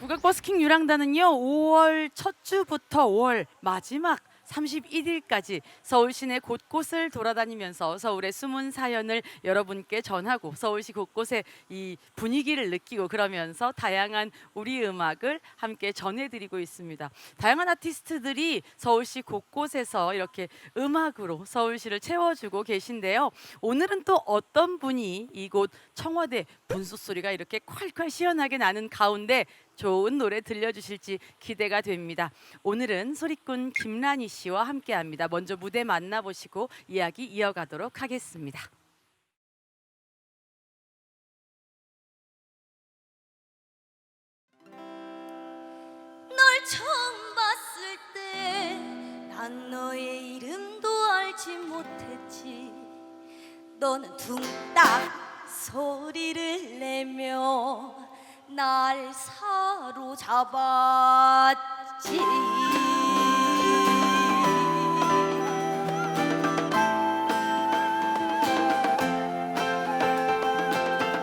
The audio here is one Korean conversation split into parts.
국악버스킹 유랑단은요 5월 첫 주부터 5월 마지막 31일까지 서울 시내 곳곳을 돌아다니면서 서울의 숨은 사연을 여러분께 전하고 서울시 곳곳의 이 분위기를 느끼고 그러면서 다양한 우리 음악을 함께 전해드리고 있습니다. 다양한 아티스트들이 서울시 곳곳에서 이렇게 음악으로 서울시를 채워주고 계신데요. 오늘은 또 어떤 분이 이곳 청와대 분수 소리가 이렇게 콸콸 시원하게 나는 가운데 좋은 노래 들려주실지 기대가 됩니다. 오늘은 소리꾼 김란희 씨와 함께합니다. 먼저 무대 만나보시고 이야기 이어가도록 하겠습니다. 널 처음 봤을 때 난 너의 이름도 알지 못했지 너는 둥딱 소리를 내며 날 사로잡았지.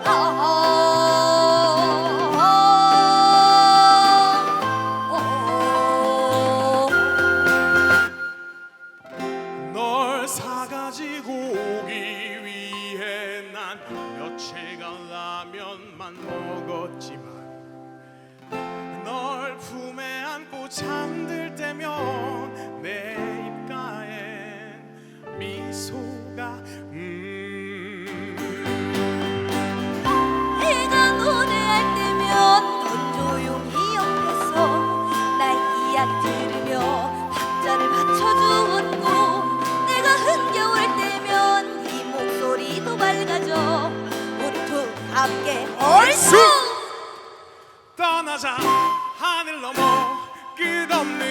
널 밝아져 둘 함께 얼쑤! 떠나자 하늘 넘어 끝없는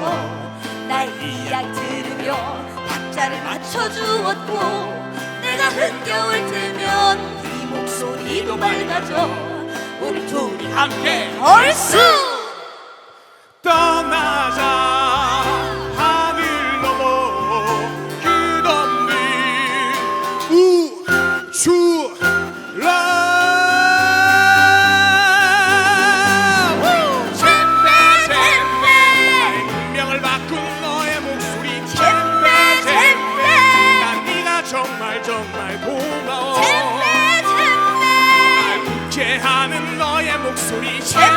옆에서 나의 이야기 들으며 박자를 맞춰주었고 내가 흥겨울 때면 네 목소리도 밝아져 우리 둘이 함께 얼쑤 너의 목소리 잼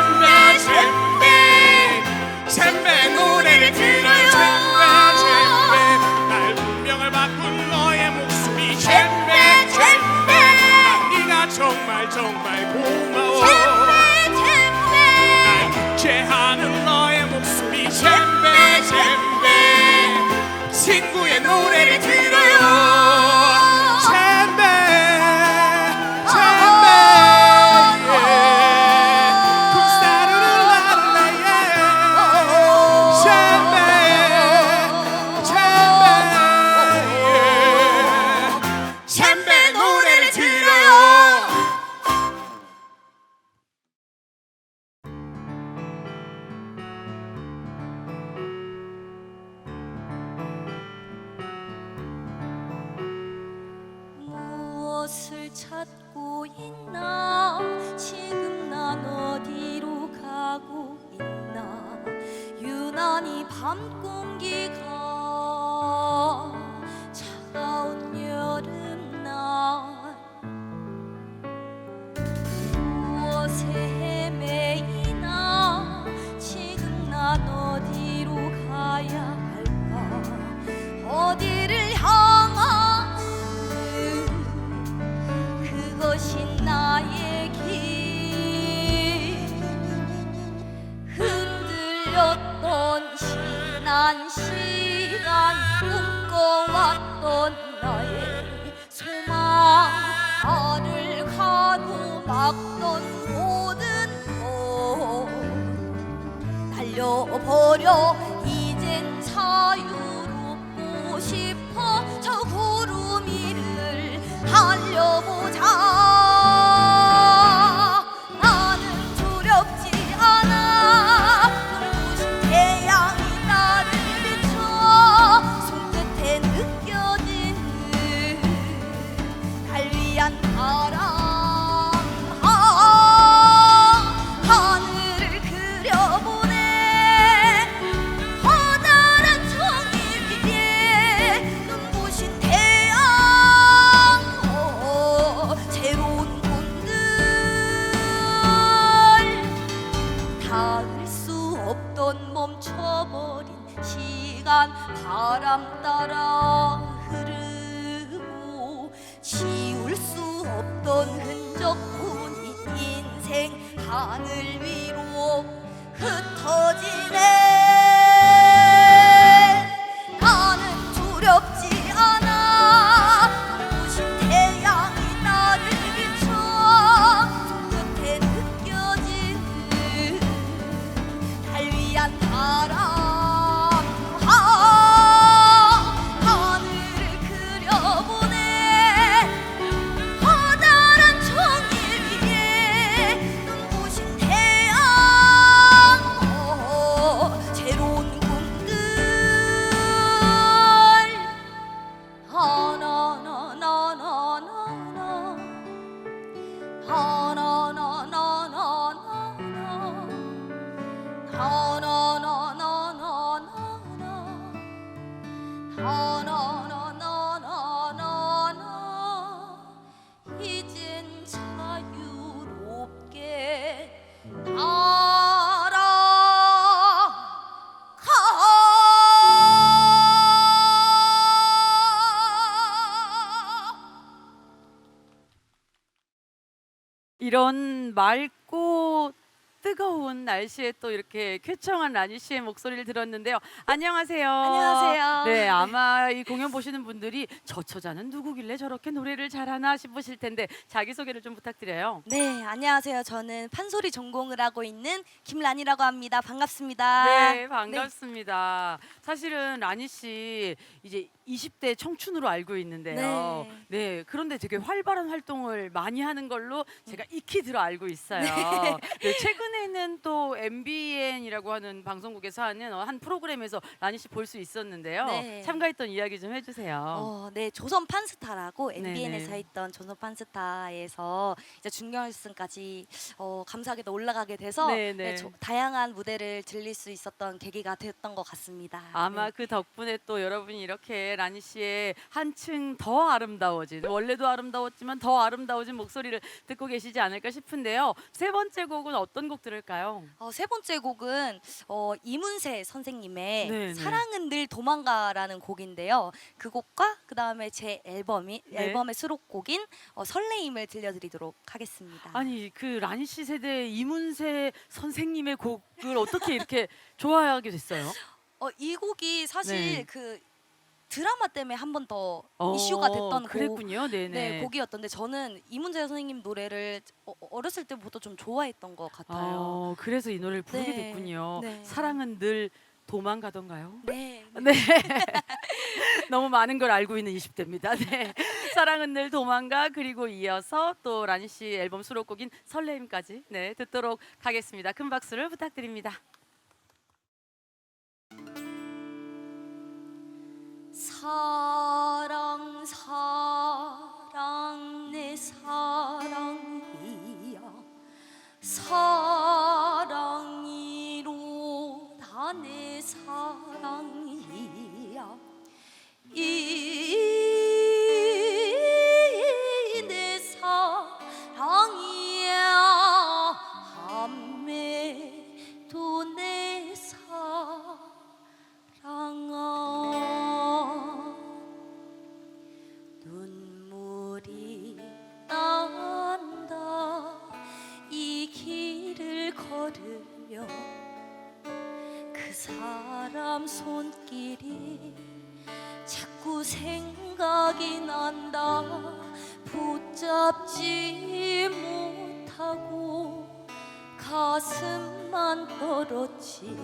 날려버려. 이젠 자유롭고 싶 위 이런 맑고 뜨거운 날씨에 또 이렇게 쾌청한 라니 씨의 목소리를 들었는데요. 안녕하세요. 안녕하세요. 네, 아마 이 공연 보시는 분들이 저 처자는 누구길래 저렇게 노래를 잘하나 싶으실 텐데 자기 소개를 좀 부탁드려요. 네, 안녕하세요. 저는 판소리 전공을 하고 있는 김란이라고 합니다. 반갑습니다. 네, 반갑습니다. 사실은 라니 씨 이제 20대 청춘으로 알고 있는데요. 네. 그런데 되게 활발한 활동을 많이 하는 걸로 제가 익히 들어 알고 있어요. 네, 최근에 는 또 MBN이라고 하는 방송국에서 하는 한 프로그램에서 라니 씨 볼 수 있었는데요. 네. 참가했던 이야기 좀 해주세요. 어, 네, 조선 판스타라고 네네. MBN에서 했던 조선 판스타에서 이제 준결승까지 어, 감사하게도 올라가게 돼서 네네. 네, 조- 다양한 무대를 들릴 수 있었던 계기가 됐던 것 같습니다. 아마 네. 그 덕분에 또 여러분이 이렇게 라니 씨의 한층 더 아름다워진 원래도 아름다웠지만 더 아름다워진 목소리를 듣고 계시지 않을까 싶은데요. 세 번째 곡은 어떤 곡 들을 까요? 어, 세 번째 곡은 어, 이문세 선생님의 네, 네. 사랑은 늘 도망가라는 곡인데요. 그 곡과 그 다음에 제 앨범이 네. 앨범의 수록곡인 어, 설레임을 들려드리도록 하겠습니다. 아니 그 라니 씨 세대 이문세 선생님의 곡을 어떻게 이렇게 좋아하게 됐어요? 어, 이 곡이 사실 네. 그 드라마 때문에 한 번 더 어, 이슈가 됐던 곡. 그랬군요. 네네. 네, 곡이었던데 저는 이문세 선생님 노래를 어, 어렸을 때부터 좀 좋아했던 것 같아요. 어, 그래서 이 노래를 부르게 네, 됐군요. 네. 사랑은 늘 도망가던가요? 네. 네. 너무 많은 걸 알고 있는 20대입니다. 네. 사랑은 늘 도망가 그리고 이어서 또 라니 씨 앨범 수록곡인 설레임까지 네, 듣도록 하겠습니다. 큰 박수를 부탁드립니다. 사랑 사랑 내 사랑이야. 사랑이로 다 내 사랑이야. 이 붙잡지 못하고 가슴만 떨었지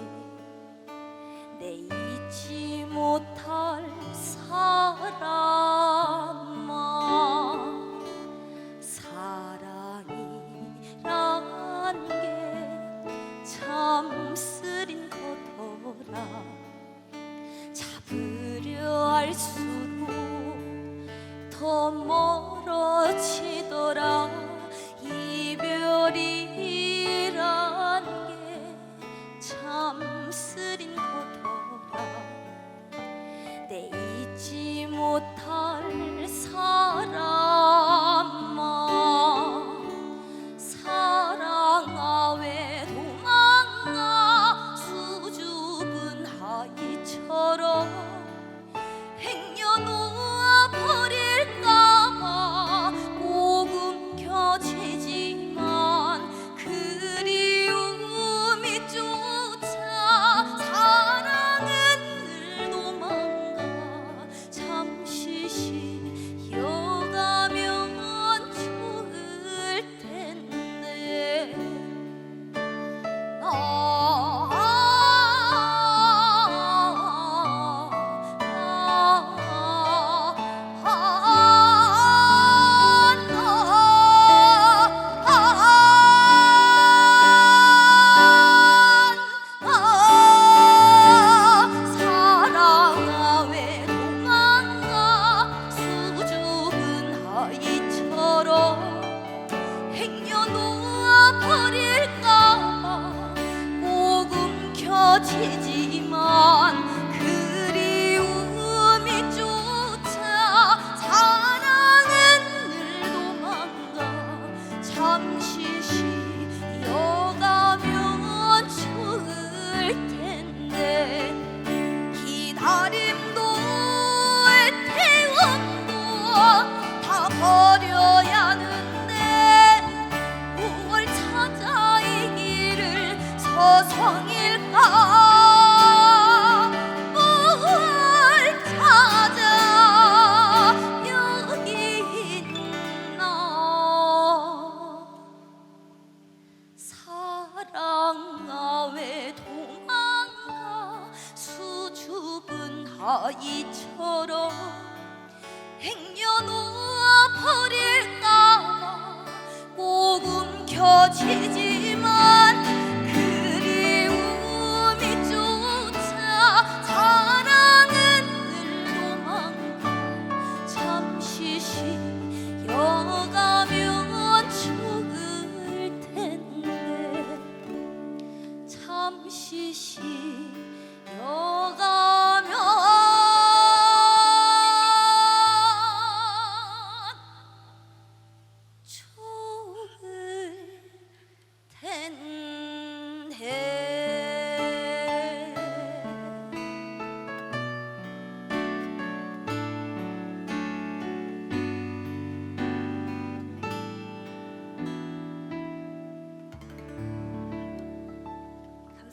움켜쥐지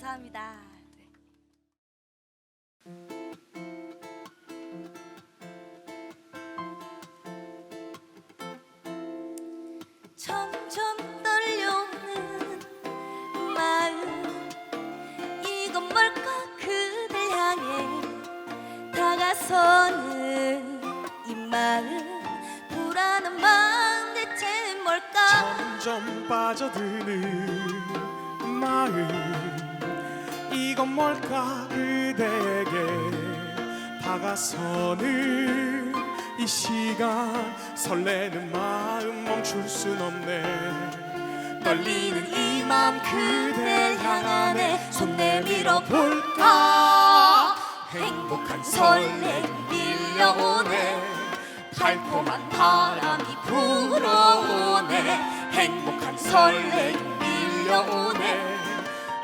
감사합니다. 네. 점점 떨려오는 마음. 이건 뭘까? 그대 향해 다가서는 이 마음. 불안한 마음 대체 뭘까? 빠져드는 마음 이건 뭘까? 그대에게 다가서는 이 시간. 설레는 마음 멈출 순 없네. 떨리는 이 맘 그댈 향하네 손 내밀어 볼까? 행복한 설렘 밀려오네. 달콤한 바람이 불어오네. 행복한 설렘 밀려오네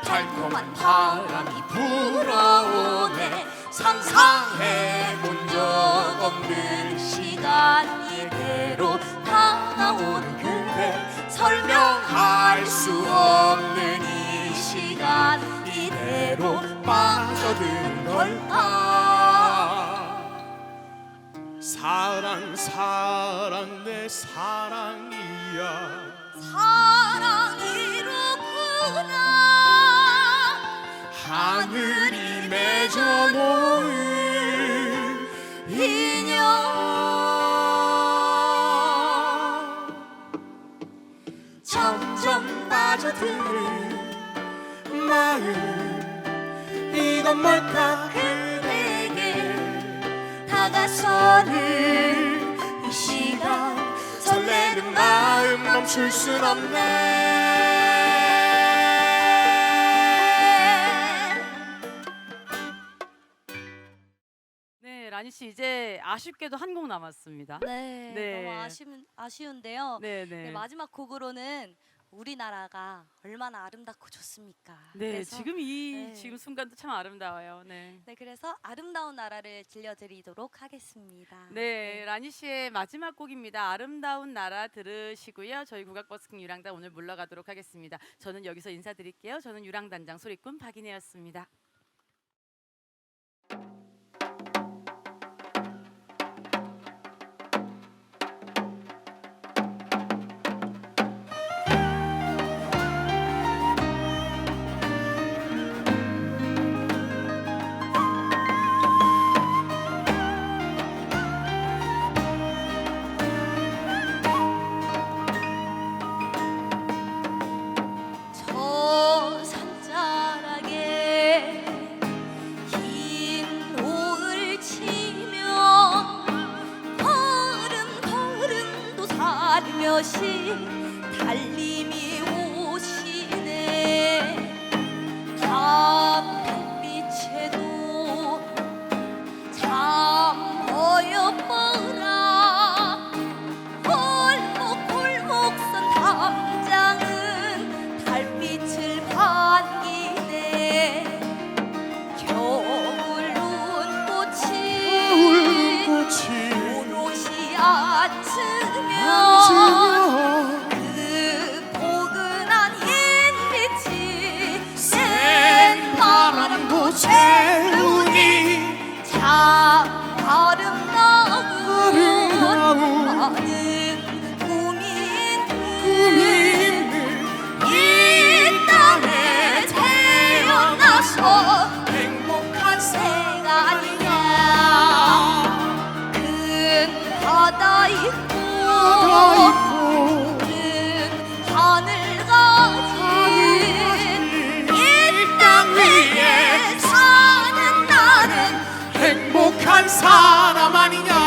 달콤한 바람이 불어오네. 상상해 본 적 없는 시간 이대로 다가오는 그대. 설명할 수 없는 이 시간 이 이대로 빠져든 걸까 사랑 사랑 내 사랑이야. 사랑이 하늘이 맺어 놓은 인연 점점 빠져드는 마음. 이건 뭘까? 그대에게 다가서는 이 시간. 설레는 마음 멈출 순 없네 씨 이제 아쉽게도 한 곡 남았습니다. 네, 네. 너무 아쉬운, 아쉬운데요 네, 네, 네. 마지막 곡으로는 우리나라가 얼마나 아름답고 좋습니까 네, 그래서- 지금 이 네. 지금 순간도 참 아름다워요. 네. 네, 그래서 아름다운 나라를 들려드리도록 하겠습니다. 네, 라니 씨의 마지막 곡입니다. 아름다운 나라 들으시고요. 저희 국악버스킹 유랑단 오늘 물러가도록 하겠습니다. 저는 여기서 인사드릴게요. 저는 유랑단장 소리꾼 박인혜였습니다. 달림이 행복한 사람 아니냐